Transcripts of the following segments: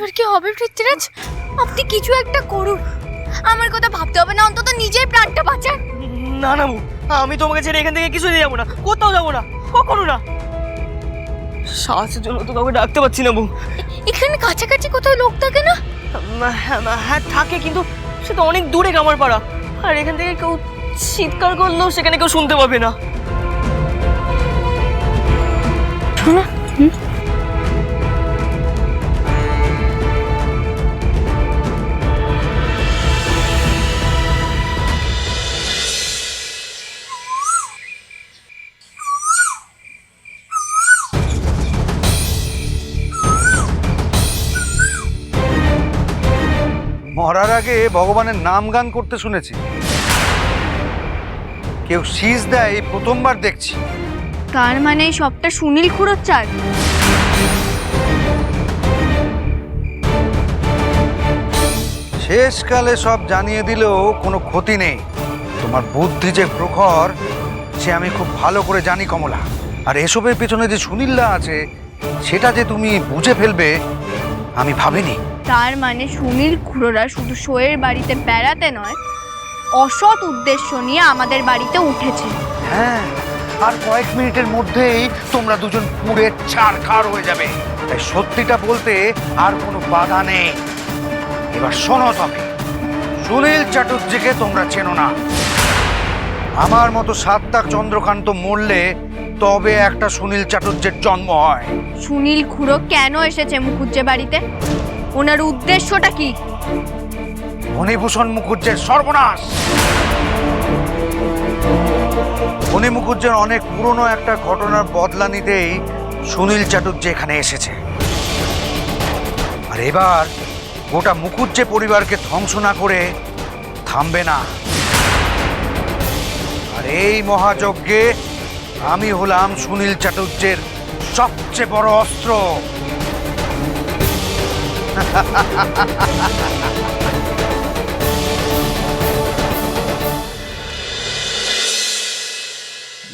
এবার কি হবে পৃথ্বীরাজ? আপনি কিছু একটা করুন। আমার কথা ভাবতে হবে না অন্তত নিজের প্রাণটা বাঁচান। না না বউ আমি তোমাকে ছেড়ে এখান থেকে কিছু যাব না। কোথাও যাব না কখনো না। সাহায্যের জন্য তো কাউকে ডাকতে পারছি না বউ। এখানে কাছাকাছি কোথাও লোক থাকে না? হ্যাঁ হ্যাঁ থাকে কিন্তু সে তো অনেক দূরে কামার পাড়া। আর এখান থেকে কেউ চিৎকার করলেও সেখানে কেউ শুনতে পাবে না। শোনা মরার আগে ভগবানের নাম গান করতে শুনেছি। কেউ শীষ দেয় এই প্রথমবার দেখছি। তার মানে সবটা সুনীল খুঁড়োর চাল? শেষকালে সব জানিয়ে দিলেও কোনো ক্ষতি নেই। তোমার বুদ্ধি যে প্রখর সে আমি খুব ভালো করে জানি কমলা। আর এসবের পেছনে যে সুনীলদা আছে সেটা যে তুমি বুঝে ফেলবে আমি ভাবিনি। তার মানে সুনীল খুড়োরা শুধু শোয়ের বাড়িতে বেড়াতে নয় অসৎ উদ্দেশ্য নিয়ে আমাদের বাড়িতে উঠেছে। হ্যাঁ আর কয়েক মিনিটের মধ্যেই তোমরা দুজন পুড়ে ছাড় খাড় হয়ে যাবে। তাই সত্যিটা বলতে আর কোনো বাধা নেই। এবার শোনো তবে সুনীল চাটুর্যকে তোমরা চেনো না। আমার মতো সাত্তাক চন্দ্রকান্ত মরলে তবে একটা সুনীল চাটুর্যের জন্ম হয়। সুনীল খুঁড়ো কেন এসেছে মুখুজ্জে বাড়িতে? ওনার উদ্দেশ্যটা কি? মণিভূষণ মুখুজ্জের সর্বনাশ! মণি মুখুজ্জের অনেক পুরনো একটা ঘটনার বদলা নিতেই সুনীল চাটুর্য এখানে এসেছে। আর এবার গোটা মুখুজ্জে পরিবারকে ধ্বংস না করে থামবে না। আর এই মহাযজ্ঞে আমি হলাম সুনীল চাটুর্যের সবচেয়ে বড় অস্ত্র।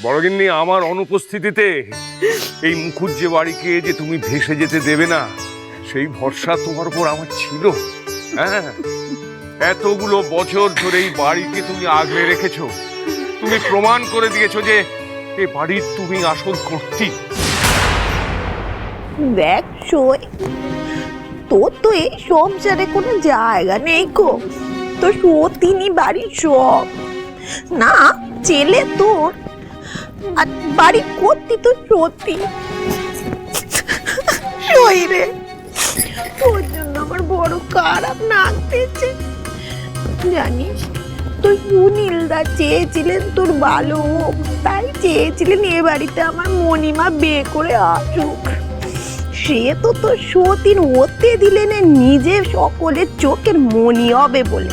বড়গিন্নি আমার অনুপস্থিতিতে এই মুখুজ্জে বাড়িকে যে তুমি ভেসে যেতে দেবে না, সেই ভরসা তোমার উপর আমার ছিল। হ্যাঁ এতগুলো বছর ধরে এই বাড়িকে তুমি আগলে রেখেছো। তুমি প্রমাণ করে দিয়েছ যে এই বাড়ির তুমি আসল কর্তী দেখ তোর তো এই সংসারে কোনো জায়গা নেই গো। তো সতীনই বাড়ির সব। না, ছেলে তোর। আর বাড়ি করতি তো সই রে। তোর জন্য আমার বড় খারাপ লাগতেছে। জানিস তো সুনীলদা চেয়েছিলেন তোর ভালো তাই চেয়েছিলেন এ বাড়িতে আমার মণিমা বিয়ে করে আসুক। সে তো তো সতীন ওতে দিলেন এ নিজে সকলের চোখের মনি হবে বলে।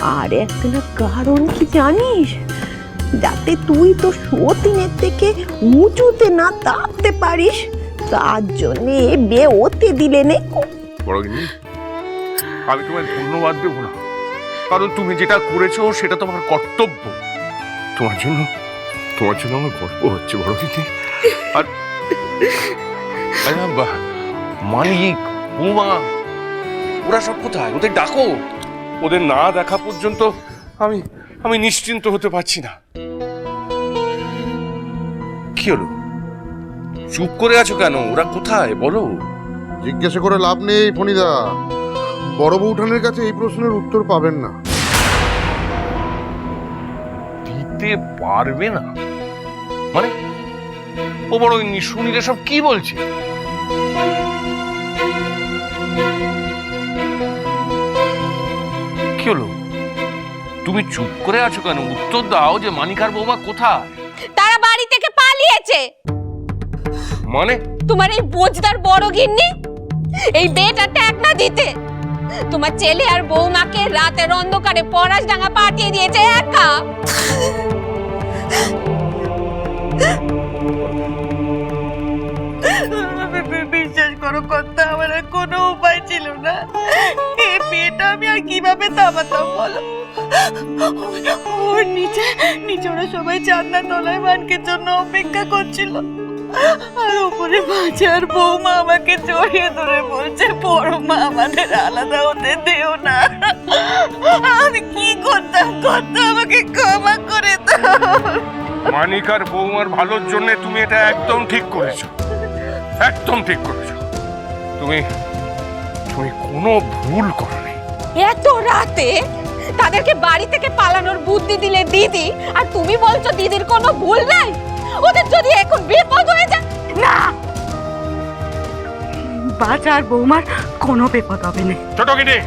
আর একটা কারণ কি জানিস? যাতে তুই তো সতীনের থেকে উঁচুতে না তাপতে পারিস, তার জন্যে এ। ওতে বড়গিন্নি আমি তোমায় ধন্যবাদ দেবো না। কারণ তুমি যেটা করেছ সেটা তোমার কর্তব্য। তোমার জন্য তোমার জন্য আমার গর্ব হচ্ছে বড়গিন্নি আর মানিক বৌমা ওরা সব কোথায়? ওদের ডাকো। ওদের না দেখা পর্যন্ত আমি আমি নিশ্চিন্ত হতে পারছি না। কি হলো? চুপ করে আছো কেন? ওরা কোথায়? বলো। জিজ্ঞাসা করে লাভ নেই ফণিদা। বড় বৌঠানের কাছে এই প্রশ্নের উত্তর পাবেন না। দিতে পারবে না? মানে ও বড় শুনিলে সব কি বলছে? কি হলো? তুমি চুপ করে আছো কেন? উত্তর দাও যে মানিকার বৌমা কোথায়? তারা বাড়ি থেকে পালিয়েছে। মানে? তোমার এই বোঝদার বড় গিন্নি? এই বেটা ট্যাগ না দিতে? তোমার ছেলে আর বৌমাকে রাতের অন্ধকারে পরাশডাঙ্গা পাঠিয়ে দিয়েছে একা। বিশ্বাস করো কথা আমার আর কোনো উপায় ছিল না। এই বিয়েটা আমি আর কীভাবে থামাতাম বলো? ওর নিচে নিচে ওরা সবাই চাঁদনা তলায় মানকের জন্য অপেক্ষা করছিল। আর ওপরে বাজার বৌমা আমাকে জড়িয়ে ধরে বলছে বড় মা আমাদের আলাদা হতে দেও না। আমি কি করতাম? করতাম আমাকে ক্ষমা করে দাও। মানিক আর বৌমার ভালোর জন্য তুমি এটা একদম ঠিক করেছ। একদম ঠিক করেছ। তুমি তুমি কোনো ভুল করনি। এত রাতে তাদেরকে বাড়ি থেকে পালানোর বুদ্ধি দিলে দিদি আর তুমি বলছো দিদির কোনো ভুল নাই? ওদের যদি এখন বিপদ হয়ে যায় না! বাজার বৌমার কোনো বিপদ হবে না। ছোট গিন্নি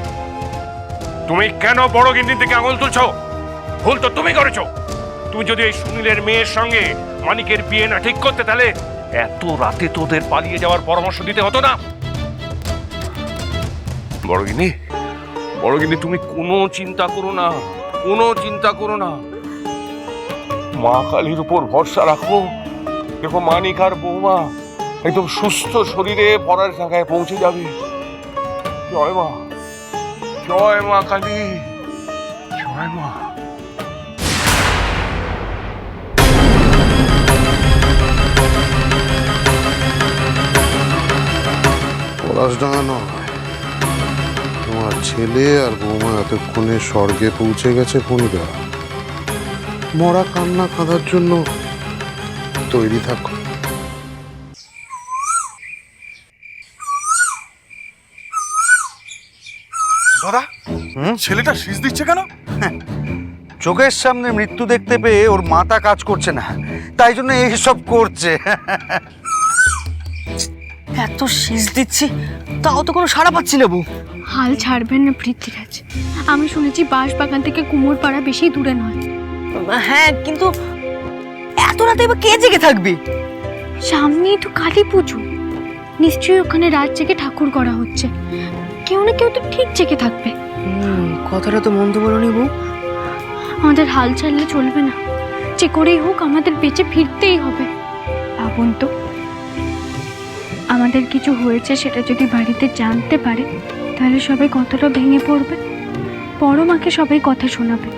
তুমি কেন বড় গিন্নি থেকে আঙুল তুলছো? ভুল তো তুমি করেছ। তুমি যদি এই সুনীলের মেয়ের সঙ্গে মানিকের বিয়ে না ঠিক করতে তাহলে এত রাতে তোদের পালিয়ে যাওয়ার পরামর্শ দিতে হতো না। বড় গিন্নি বড় গিন্নি তুমি কোনো চিন্তা করো না, কোনো চিন্তা করো না। মা কালীর উপর ভরসা রাখো। দেখো মানিক আর বৌমা একদম সুস্থ শরীরে পড়ার জায়গায় পৌঁছে যাবে। জয় মা জয় মা কালী, জয় মা। পলাশডাঙ্গা নয়। তোমার ছেলে আর বৌমা এতক্ষণে স্বর্গে পৌঁছে গেছে ফণিদা। মরা কান্না কাঁদার জন্য তৈরি থাকো। দাদা ছেলেটা শীষ দিচ্ছে কেন? চোখের সামনে মৃত্যু দেখতে পেয়ে ওর মাথা কাজ করছে না। তাই জন্য এইসব করছে। এত শীষ দিচ্ছি তাও তো কোনো সাড়া পাচ্ছি না বউ। হাল ছাড়বেন না পৃথ্বীরাজ। আমি শুনেছি বাঁশ বাগান থেকে কুমোর পাড়া বেশি দূরে নয়। হ্যাঁ কিন্তু এত রাতে এবার কে জেগে থাকবে? সামনেই তো কালী পুজো। নিশ্চয়ই ওখানে রাত জেগে ঠাকুর করা হচ্ছে। কেউ না কেউ তো ঠিক জেগে থাকবে। কথাটা তো মন্দ বলনি বউ। আমাদের হাল ছাড়লে চলবে না। যে করেই হোক আমাদের বেঁচে ফিরতেই হবে। ভাবুন তো। আমাদের কিছু হয়েছে সেটা যদি বাড়িতে জানতে পারে তাহলে সবাই কতটা ভেঙে পড়বে? বড় মাকে সবাই কথা শোনাবে।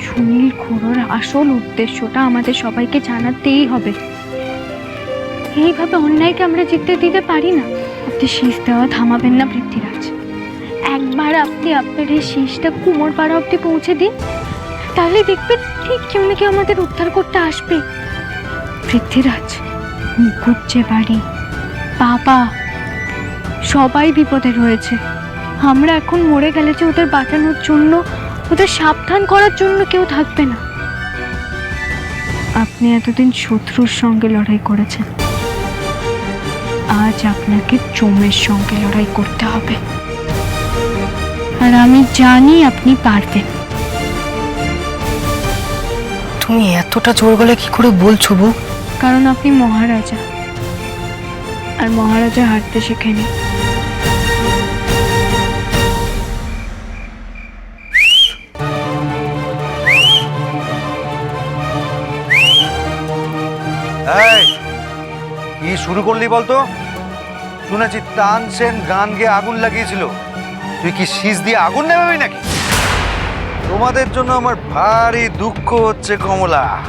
সুনীল খুড়োর আসল উদ্দেশ্যটা আমাদের সবাইকে জানাতেই হবে। এইভাবে অন্যায়কে আমরা জিততে দিতে পারি না। আপনি শীষ দেওয়া থামাবেন না পৃথ্বীরাজ। একবার আপনি আপনার এই শীষটা কুমোর পাড়া অব্দি পৌঁছে দিন। তাহলে দেখবেন ঠিক কেউ না কেউ আমাদের উদ্ধার করতে আসবে। পৃথ্বীরাজ, মুকুট যে বাড়ি, বাবা। সবাই বিপদে রয়েছে। আমরা এখন মরে গেলে যে ওদের বাঁচানোর জন্য ওদের সাবধান করার জন্য কেউ থাকবে না। আপনি এতদিন শত্রুর সঙ্গে লড়াই করেছেন। আজ আপনাকে চোমের সঙ্গে লড়াই করতে হবে। আর আমি জানি আপনি পারবেন। তুমি এতটা জোর গলায় কি করে বলছো বউ? কারণ আপনি মহারাজা। আর মহারাজা হারতে শেখেনি। শুরু করলি বলতো? শুনেছি তানসেন গান গেয়ে আগুন লাগিয়েছিল। তুই কি শীষ দিয়ে আগুন নেবাবি নাকি? তোমাদের জন্য আমার ভারী দুঃখ হচ্ছে কমলা।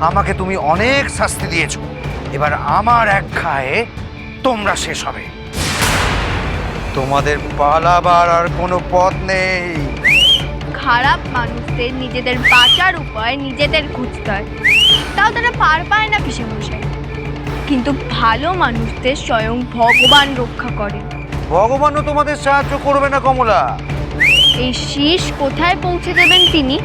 আমাকে তুমি অনেক শাস্তি দিয়েছ। এবার আমার এক খায়ে তোমরা শেষ হবে। তোমাদের পালাবার আর কোনো পথ নেই। খারাপ মানুষদের নিজেদের বাঁচার উপায় নিজেদের খুঁজতে হয়। তাও তারা পার পায় না পিসে মশাই কিন্তু ভালো মানুষদের স্বয়ং ভগবান রক্ষা করে। ভগবানও তোমাদের সাহায্য করবে না কমলা। এই শীষ কোথায় পৌঁছে দেবেন তিনি?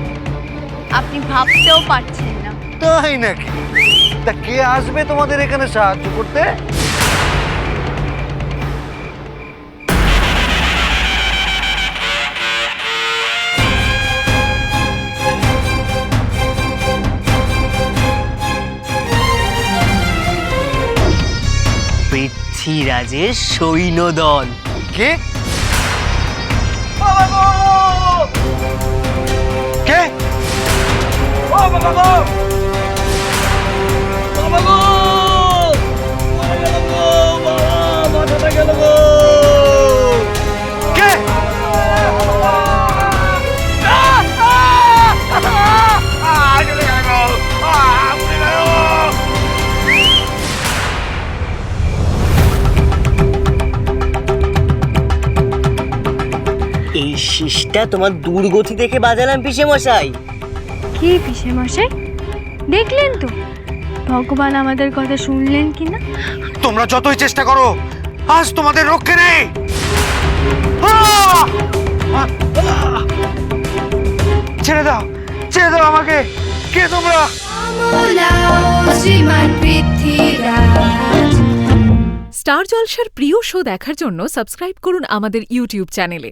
আপনি ভাবতেও পারছেন না। তাই নাকি? তা কে আসবে তোমাদের এখানে সাহায্য করতে? পৃথ্বীরাজের সৈন্যদল। কে? শীষটা তোমার দুর্গতি দেখে বাজালাম পিসে মশাই কি পিসে মশাই দেখলেন তো? ভগবান আমাদের কথা শুনলেন কি না তোমরা যতই চেষ্টা করো আজ তোমাদের রক্ষে নেই! ছেড়ে দাও ছেড়ে দাও আমাকে। কে তোমরা? স্টার জলসার প্রিয় শো দেখার জন্য সাবস্ক্রাইব করুন আমাদের ইউটিউব চ্যানেলে।